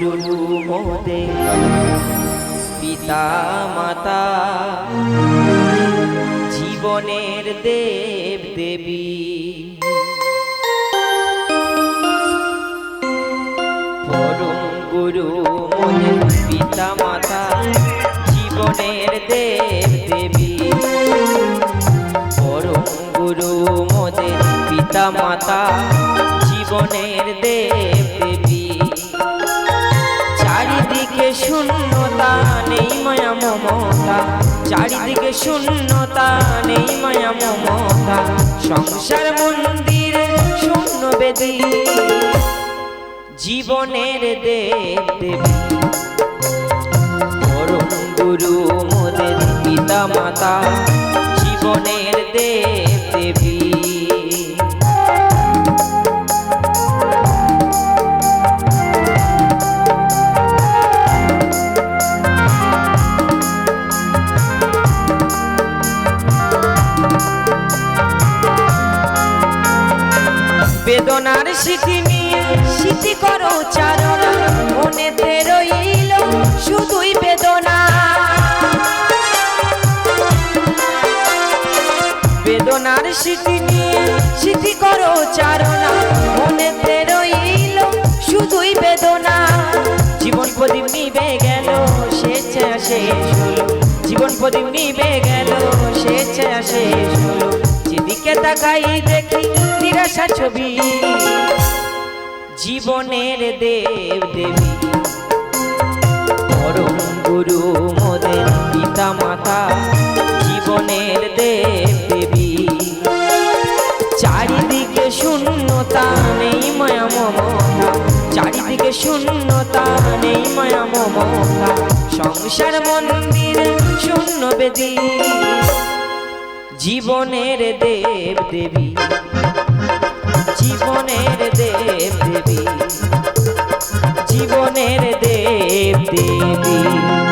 মোদের পিতা মাতা জীবনের দেব দেবী। পরম গুরু মোদের পিতা মাতা জীবনের দেব দেবী। পরম গুরু মোদের পিতা মাতা জীবনের দেবী মমতা, চারিদিকে শূন্যতা, নেই মায়া মমতা, সংসার মন্দির শূন্য বেদী, জীবনের দেব দেবী। পরম গুরু মোদের পিতা মাতা বেদনার স্মৃতি নিয়ে স্মৃতি করো চারণা মনেতে রইল শুধুই বেদনা। বেদনার স্মৃতি নিয়ে স্মৃতি করো চারণা মনেতে রইল শুধুই বেদনা। জীবন প্রদীপ নিবে গেল স্বেচ্ছা শেষ হলো জীবন প্রদীপ নিবে গেল স্বেচ্ছা শেষ হলো যেদিকে তাকাই দেখি নিরাশা ছবি। জীবনের দেব দেবী পরম গুরু মোদের পিতা মাতা জীবনের দেব দেবী চারিদিকে শূন্যতা নেই মায়া মমতা, চারিদিকে শূন্যতা নেই মায়া মমতা। সংসার মন্দির শূন্য বেদী। জীবনের দেব দেবী দেবী